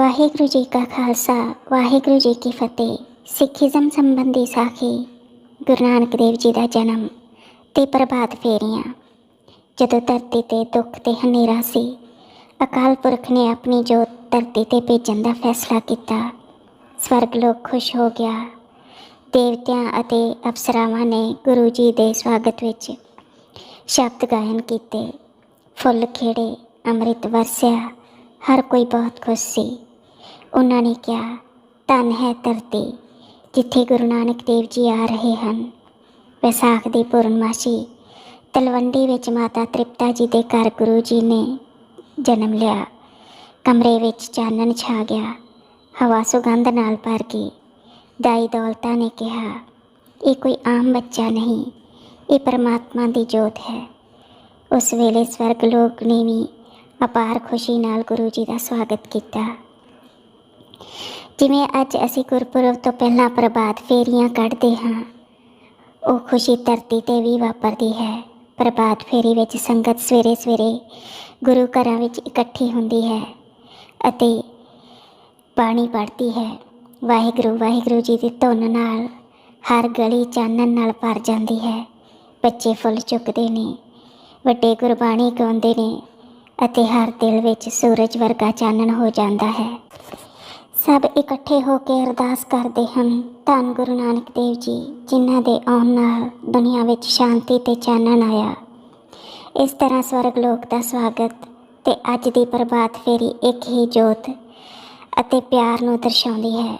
ਵਾਹਿਗੁਰੂ ਜੀ ਕਾ ਖਾਲਸਾ, ਵਾਹਿਗੁਰੂ ਜੀ ਕੀ ਫਤਿਹ। ਸਿੱਖੀਜ਼ਮ ਸੰਬੰਧੀ ਸਾਖੀ, ਗੁਰੂ ਨਾਨਕ ਦੇਵ ਜੀ ਦਾ ਜਨਮ ਤੇ ਪ੍ਰਭਾਤ ਫੇਰੀਆਂ। ਜਦੋਂ ਧਰਤੀ ਤੇ ਦੁੱਖ ਤੇ ਹਨੇਰਾ ਸੀ, ਅਕਾਲ ਪੁਰਖ ਨੇ ਆਪਣੀ ਜੋਤ ਧਰਤੀ ਤੇ ਭੇਜਣ ਦਾ ਫੈਸਲਾ ਕੀਤਾ। ਸਵਰਗ ਲੋਕ ਖੁਸ਼ ਹੋ ਗਿਆ। ਦੇਵਤਿਆਂ ਅਤੇ ਅਪਸਰਾਵਾਂ ਨੇ ਗੁਰੂ ਜੀ ਦੇ ਸਵਾਗਤ ਵਿੱਚ ਸ਼ਬਦ ਗਾਇਨ ਕੀਤੇ। ਫੁੱਲ ਖੇੜੇ ਅੰਮ੍ਰਿਤ ਵਰਸਿਆ, ਹਰ ਕੋਈ ਬਹੁਤ ਖੁਸ਼ ਸੀ। ਉਹਨਾਂ ਨੇ ਕਿਹਾ, ਧਨ ਹੈ ਧਰਤੀ, ਜਿੱਥੇ ਗੁਰੂ ਨਾਨਕ ਦੇਵ ਜੀ ਆ ਰਹੇ ਹਨ। ਵਿਸਾਖ ਦੀ ਪੂਰਨਮਾਸ਼ੀ, ਤਲਵੰਡੀ ਵਿੱਚ ਮਾਤਾ ਤ੍ਰਿਪਤਾ ਜੀ ਦੇ ਘਰ ਗੁਰੂ ਜੀ ਨੇ ਜਨਮ ਲਿਆ। ਕਮਰੇ ਵਿੱਚ ਚਾਨਣ ਛਾ ਗਿਆ। ਹਵਾ ਸੁਗੰਧ ਨਾਲ ਭਰ ਗਈ। ਦਾਈ ਦੌਲਤਾ ਨੇ ਕਿਹਾ, ਇਹ ਕੋਈ ਆਮ ਬੱਚਾ ਨਹੀਂ, ਇਹ ਪਰਮਾਤਮਾ ਦੀ ਜੋਤ ਹੈ। ਉਸ ਵੇਲੇ ਸਵਰਗ ਲੋਕ ਨੇ ਵੀ ਅਪਾਰ ਖੁਸ਼ੀ ਨਾਲ ਗੁਰੂ ਜੀ ਦਾ ਸਵਾਗਤ ਕੀਤਾ। ਜਿਵੇਂ ਅੱਜ ਅਸੀਂ ਗੁਰਪੁਰਬ ਤੋਂ ਪਹਿਲਾਂ ਪ੍ਰਭਾਤ ਫੇਰੀਆਂ ਕੱਢਦੇ ਹਾਂ, ਉਹ ਖੁਸ਼ੀ ਧਰਤੀ ਤੇ ਵੀ ਵਾਪਰਦੀ ਹੈ। ਪ੍ਰਭਾਤ ਫੇਰੀ ਵਿੱਚ ਸੰਗਤ ਸਵੇਰੇ ਸਵੇਰੇ ਗੁਰੂ ਘਰਾਂ ਵਿੱਚ ਇਕੱਠੀ ਹੁੰਦੀ ਹੈ ਅਤੇ ਬਾਣੀ ਪੜ੍ਹਦੀ ਹੈ। ਵਾਹਿਗੁਰੂ ਵਾਹਿਗੁਰੂ ਜੀ ਦੀ ਧੁਨ ਨਾਲ ਹਰ ਗਲੀ ਚਾਨਣ ਨਾਲ ਭਰ ਜਾਂਦੀ ਹੈ। ਬੱਚੇ ਫੁੱਲ ਚੁੱਕਦੇ ਨੇ, ਵੱਡੇ ਗੁਰਬਾਣੀ ਗਾਉਂਦੇ ਨੇ ਅਤੇ ਹਰ ਦਿਲ ਵਿੱਚ ਸੂਰਜ ਵਰਗਾ ਚਾਨਣ ਹੋ ਜਾਂਦਾ ਹੈ। ਸਭ ਇਕੱਠੇ ਹੋ ਕੇ ਅਰਦਾਸ ਕਰਦੇ ਹਨ। ਧੰਨ ਗੁਰੂ ਨਾਨਕ ਦੇਵ ਜੀ, ਜਿਨ੍ਹਾਂ ਦੇ ਆਉਣ ਨਾਲ ਦੁਨੀਆ ਵਿੱਚ ਸ਼ਾਂਤੀ ਤੇ ਚਾਨਣ ਆਇਆ। ਇਸ ਤਰ੍ਹਾਂ ਸਵਰਗ ਲੋਕ ਦਾ ਸਵਾਗਤ ਤੇ ਅੱਜ ਦੀ ਪ੍ਰਭਾਤ ਫੇਰੀ ਇੱਕ ਹੀ ਜੋਤ ਅਤੇ ਪਿਆਰ ਨੂੰ ਦਰਸਾਉਂਦੀ ਹੈ।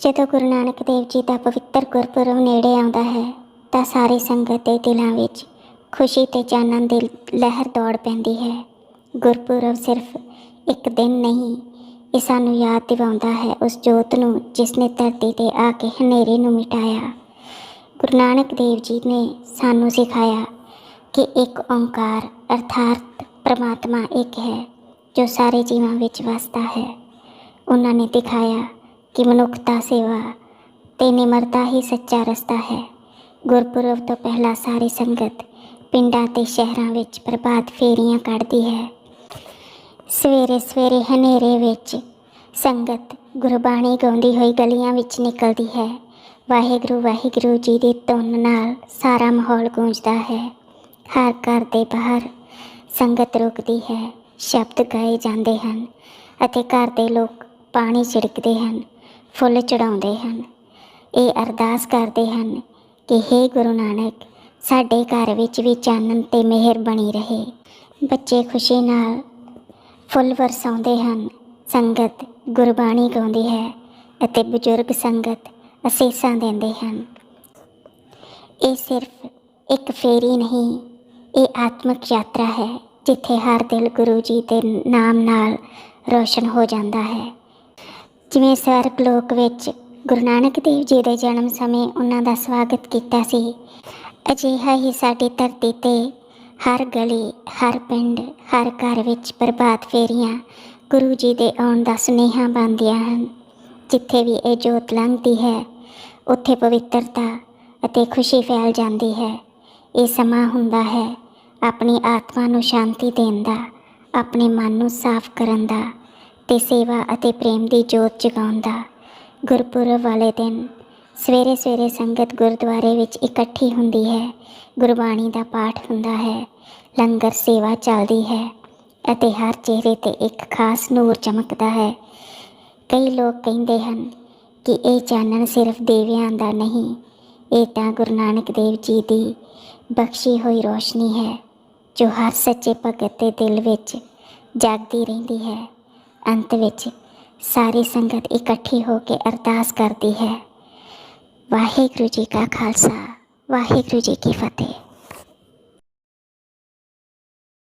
ਜਦੋਂ ਗੁਰੂ ਨਾਨਕ ਦੇਵ ਜੀ ਦਾ ਪਵਿੱਤਰ ਗੁਰਪੁਰਬ ਨੇੜੇ ਆਉਂਦਾ ਹੈ, ਤਾਂ ਸਾਰੀ ਸੰਗਤ ਦੇ ਦਿਲਾਂ ਵਿੱਚ ਖੁਸ਼ੀ ਤੇ ਚਾਨਣ ਦੀ ਲਹਿਰ ਦੌੜ ਪੈਂਦੀ ਹੈ। ਗੁਰਪੁਰਬ ਸਿਰਫ ਇੱਕ ਦਿਨ ਨਹੀਂ ਇਹ ਸਾਨੂੰ ਯਾਦ ਦਿਵਾਉਂਦਾ ਹੈ ਉਸ ਜੋਤ ਨੂੰ, ਜਿਸ ਨੇ ਧਰਤੀ ਤੇ ਆ ਕੇ ਹਨੇਰੇ ਨੂੰ ਮਿਟਾਇਆ। ਗੁਰੂ ਨਾਨਕ ਦੇਵ ਜੀ ਨੇ ਸਾਨੂੰ ਸਿਖਾਇਆ ਕਿ ਇੱਕ ਓੰਕਾਰ ਅਰਥਾਤ ਪ੍ਰਮਾਤਮਾ ਇੱਕ ਹੈ, ਜੋ ਸਾਰੇ ਜੀਵਾਂ ਵਿੱਚ ਵਸਦਾ ਹੈ। ਉਹਨਾਂ ਨੇ ਦਿਖਾਇਆ ਕਿ ਮਨੁੱਖਤਾ ਸੇਵਾ ਤੇ ਨਿਮਰਤਾ ਹੀ ਸੱਚਾ ਰਸਤਾ ਹੈ। ਗੁਰਪੁਰਬ ਤੋਂ ਪਹਿਲਾਂ ਸਾਰੀ ਸੰਗਤ ਪਿੰਡਾਂ ਤੇ ਸ਼ਹਿਰਾਂ ਵਿੱਚ ਪ੍ਰਭਾਤ ਫੇਰੀਆਂ ਕੱਢਦੀ ਹੈ। ਸਵੇਰੇ ਸਵੇਰੇ ਹਨੇਰੇ ਵਿੱਚ ਸੰਗਤ ਗੁਰਬਾਣੀ ਗਾਉਂਦੀ ਹੋਈ ਗਲੀਆਂ ਵਿੱਚ ਨਿਕਲਦੀ ਹੈ। ਵਾਹਿਗੁਰੂ ਵਾਹਿਗੁਰੂ ਜੀ ਦੀ ਧੁਨ ਨਾਲ ਸਾਰਾ ਮਾਹੌਲ ਗੂੰਜਦਾ ਹੈ। ਹਰ ਘਰ ਦੇ ਬਾਹਰ ਸੰਗਤ ਰੁਕਦੀ ਹੈ। ਸ਼ਬਦ ਗਾਏ ਜਾਂਦੇ ਹਨ ਅਤੇ ਘਰ ਦੇ ਲੋਕ ਪਾਣੀ ਛਿੜਕਦੇ ਹਨ, ਫੁੱਲ ਚੜਾਉਂਦੇ ਹਨ। ਇਹ ਅਰਦਾਸ ਕਰਦੇ ਹਨ ਕਿ हे ਗੁਰੂ ਨਾਨਕ, ਸਾਡੇ ਘਰ ਵਿੱਚ ਵੀ ਚਾਨਣ ਤੇ ਮਿਹਰ ਬਣੀ ਰਹੇ। ਬੱਚੇ ਖੁਸ਼ੀ ਨਾਲ ਫੁੱਲ ਵਰਸਾਉਂਦੇ ਹਨ ਸੰਗਤ ਗੁਰਬਾਣੀ ਗਾਉਂਦੀ ਹੈ ਅਤੇ ਬਜ਼ੁਰਗ ਸੰਗਤ ਅਸੀਸਾਂ ਦਿੰਦੇ ਹਨ। ਇਹ ਸਿਰਫ ਇੱਕ ਫੇਰੀ ਨਹੀਂ, ਇਹ ਆਤਮਿਕ ਯਾਤਰਾ ਹੈ, ਜਿੱਥੇ ਹਰ ਦਿਲ ਗੁਰੂ ਜੀ ਦੇ ਨਾਮ ਨਾਲ ਰੋਸ਼ਨ ਹੋ ਜਾਂਦਾ ਹੈ। ਜਿਵੇਂ ਸਵਰਗ ਲੋਕ ਵਿੱਚ ਗੁਰੂ ਨਾਨਕ ਦੇਵ ਜੀ ਦੇ ਜਨਮ ਸਮੇਂ ਉਹਨਾਂ ਦਾ ਸਵਾਗਤ ਕੀਤਾ ਸੀ, ਅਜਿਹਾ ਹੀ ਸਾਡੀ ਧਰਤੀ ਤੇ ਹਰ ਗਲੀ, ਹਰ ਪਿੰਡ, ਹਰ ਘਰ ਵਿੱਚ ਪ੍ਰਭਾਤ ਫੇਰੀਆਂ ਗੁਰੂ ਜੀ ਦੇ ਆਉਣ ਦਾ ਸੁਨੇਹਾ ਬੰਦੀਆਂ ਹਨ। ਜਿੱਥੇ ਵੀ ਇਹ ਜੋਤ ਲੰਘਦੀ ਹੈ, ਉੱਥੇ ਪਵਿੱਤਰਤਾ ਅਤੇ ਖੁਸ਼ੀ ਫੈਲ ਜਾਂਦੀ ਹੈ। ਇਹ ਸਮਾਂ ਹੁੰਦਾ ਹੈ ਆਪਣੀ ਆਤਮਾ ਨੂੰ ਸ਼ਾਂਤੀ ਦੇਣ ਦਾ, ਆਪਣੇ ਮਨ ਨੂੰ ਸਾਫ਼ ਕਰਨ ਦਾ ਤੇ ਸੇਵਾ ਅਤੇ ਪ੍ਰੇਮ ਦੀ ਜੋਤ ਜਗਾਉਣ ਦਾ। ਗੁਰਪੁਰਬ ਵਾਲੇ ਦਿਨ ਸਵੇਰੇ ਸਵੇਰੇ ਸੰਗਤ ਗੁਰਦੁਆਰੇ ਵਿੱਚ ਇਕੱਠੀ ਹੁੰਦੀ ਹੈ। ਗੁਰਬਾਣੀ ਦਾ ਪਾਠ ਹੁੰਦਾ ਹੈ। ਲੰਗਰ ਸੇਵਾ ਚੱਲਦੀ ਹੈ। ਅਤੇ ਹਰ ਚਿਹਰੇ ਤੇ ਇੱਕ ਖਾਸ ਨੂਰ ਚਮਕਦਾ ਹੈ। ਕਈ ਲੋਕ ਕਹਿੰਦੇ ਹਨ ਕਿ ਇਹ ਚਾਨਣ ਸਿਰਫ ਦੇਵਿਆਂ ਦਾ ਨਹੀਂ, ਇਹ ਤਾਂ ਗੁਰੂ ਨਾਨਕ ਦੇਵ ਜੀ ਦੀ ਬਖਸ਼ੀ ਹੋਈ ਰੋਸ਼ਨੀ ਹੈ, ਜੋ ਹਰ ਸੱਚੇ ਭਗਤ ਦੇ ਦਿਲ ਵਿੱਚ ਜਾਗਦੀ ਰਹਿੰਦੀ ਹੈ। ਅੰਤ ਵਿੱਚ ਸਾਰੀ ਸੰਗਤ ਇਕੱਠੀ ਹੋ ਕੇ ਅਰਦਾਸ ਕਰਦੀ ਹੈ। ਵਾਹਿਗੁਰੂ ਜੀ ਕਾ ਖਾਲਸਾ, ਵਾਹਿਗੁਰੂ ਜੀ ਕੀ ਫਤਿਹ।